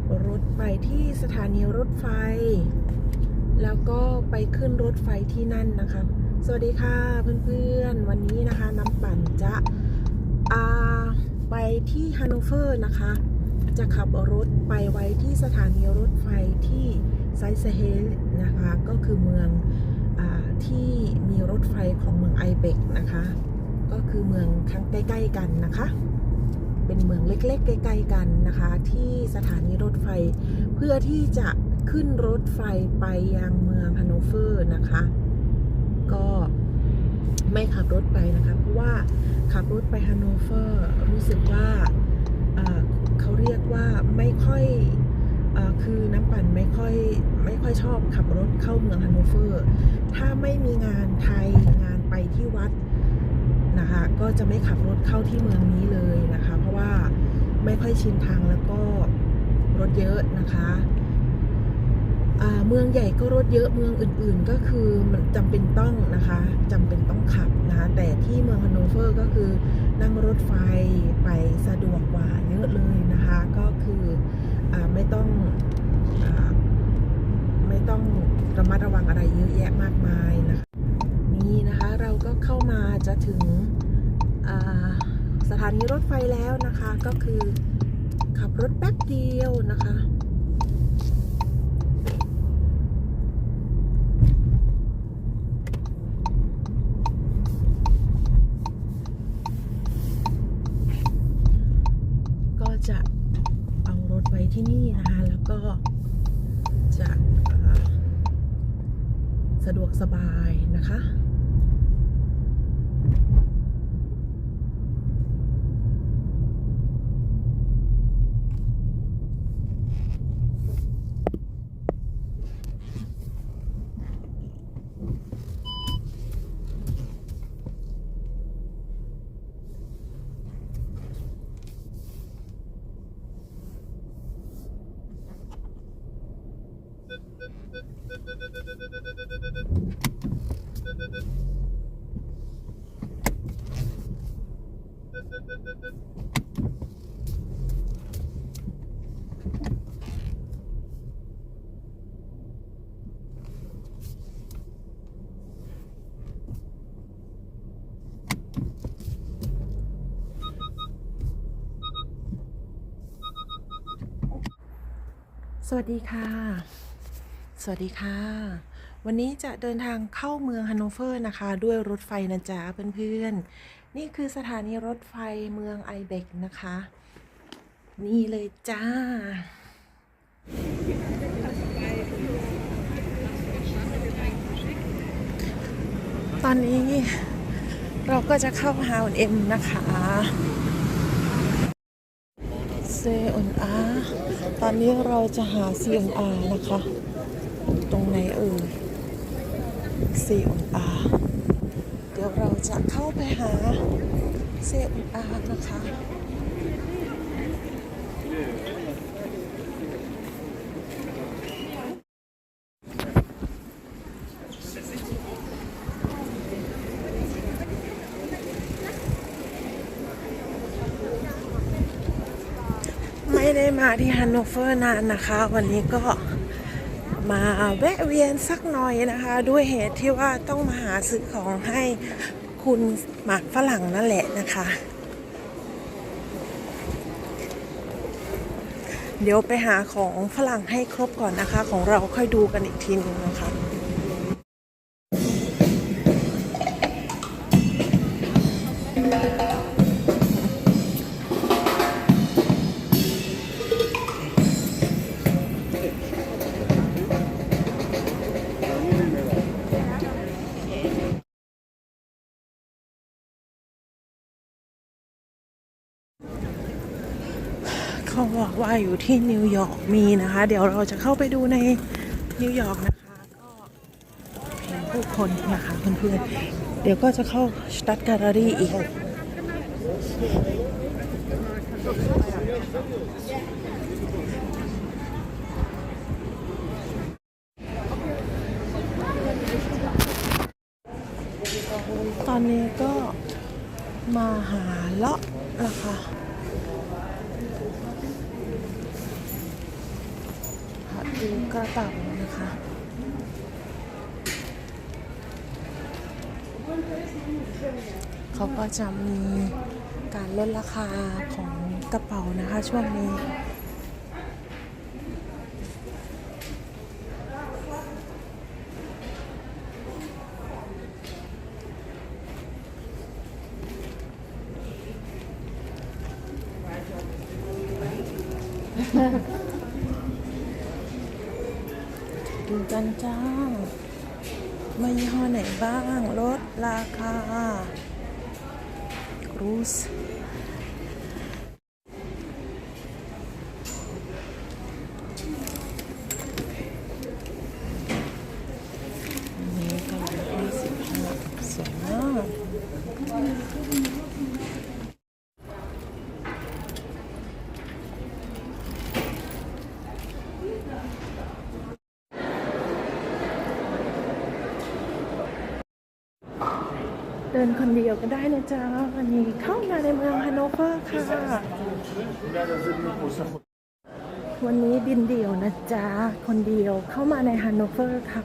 บรถไปที่สถานีรถไฟ แล้วก็ไปขึ้นรถไฟที่นั่นนะคะ สวัสดีค่ะเพื่อนๆ วันนี้นะคะน้ำปั่นจะไปที่ฮันโนเฟอร์นะคะ จะขับรถไปไว้ที่สถานีรถไฟที่ไซเซเฮลนะคะ ก็คือเมืองอที่มีรถไฟของเมืองไอเบกนะคะ ก็คือเมืองข้างใกล้ ๆ กันนะคะ เมืองเล็กๆใกล้ๆกันนะคะ ที่สถานีรถไฟ เพื่อที่จะขึ้นรถไฟไปยังเมืองฮันโนเวอร์นะคะ ก็ไม่ขับรถไปนะคะเพราะว่าขับรถไปฮันโนเวอร์รู้สึกว่าเขาเรียกว่าไม่ค่อยอคือน้ำปั่นไม่ค่อยไม่ค่อยชอบขับรถเข้าเมืองฮันโนเวอร์ ถ้าไม่มีงานไทยงาน นะคะ ก็จะไม่ขับรถเข้าที่เมืองนี้เลยนะคะ เพราะว่าไม่ค่อยชินทางแล้วก็รถเยอะนะคะเมืองใหญ่ก็รถเยอะเมืองอื่นๆ ก็คือมันจำเป็นต้องนะคะจำเป็นต้องขับนะคะแต่ที่เมืองฮันโนเวอร์ก็คือนั่งรถไฟไปสะดวกกว่าเยอะเลยนะคะ ก็คืออไม่ต้องอไม่ต้องระมัดระวังอะไรเยอะแยะมากมายนะคะ ก็เข้ามาจะถึงสถานีรถไฟแล้วนะคะ ก็คือขับรถแป๊บเดียวนะคะก็จะเอารถไว้ที่นี่นะคะ แล้วก็จะสะดวกสบายนะคะ สวัสดีค่ะ สวัสดีค่ะ วันนี้จะเดินทางเข้าเมืองฮันโนเวอร์นะคะ ด้วยรถไฟนะจ๊ะเพื่อนๆ นี่คือสถานีรถไฟเมืองไอเบกนะคะ นี่เลยจ้า ตอนนี้เราก็จะเข้าฮาวเอ็มนะคะ เซอนอาตอนนี้เราจะหาซีอนอานะคะ ตรงไหนเอ่ยซีอนอาเดี๋ยวเราจะเข้าไปหาเซอนอานะคะ ไม่ได้มาที่ฮันโนเวอร์นานนะคะ วันนี้ก็มาแวะเวียนสักหน่อยนะคะ ด้วยเหตุที่ว่าต้องมาหาซื้อของให้คุณหมากฝรั่งนั่นแหละนะคะ เดี๋ยวไปหาของฝรั่งให้ครบก่อนนะคะ ของเราค่อยดูกันอีกทีหนึงนะคะ เขาบอกว่าอยู่ที่นิวยอร์กมีนะคะ เดี๋ยวเราจะเข้าไปดูในนิวยอร์กนะคะ ก็เห็นผู้คนนะคะเพื่อนๆเดี๋ยวก็จะเข้าสตัดการารีอีกตอนนี้ก็มาหาเลาะนะคะ ดูกระเป๋านะคะเขาก็จะมีการลดราคาของกระเป๋านะคะช่วงนี้ กันจ้ามายี่ห้อไหนบ้างลดราคาครูสนนี้ก็ยี่สิบห้าสวยมาก เดินคนเดียวก็ได้นะจ๊ะวันนี้เข้ามาในเมืองฮันโนเวอร์ค่ะ วันนี้บินเดี่ยวนะจ๊ะ คนเดียวเข้ามาในฮันโนเวอร์ค่ะ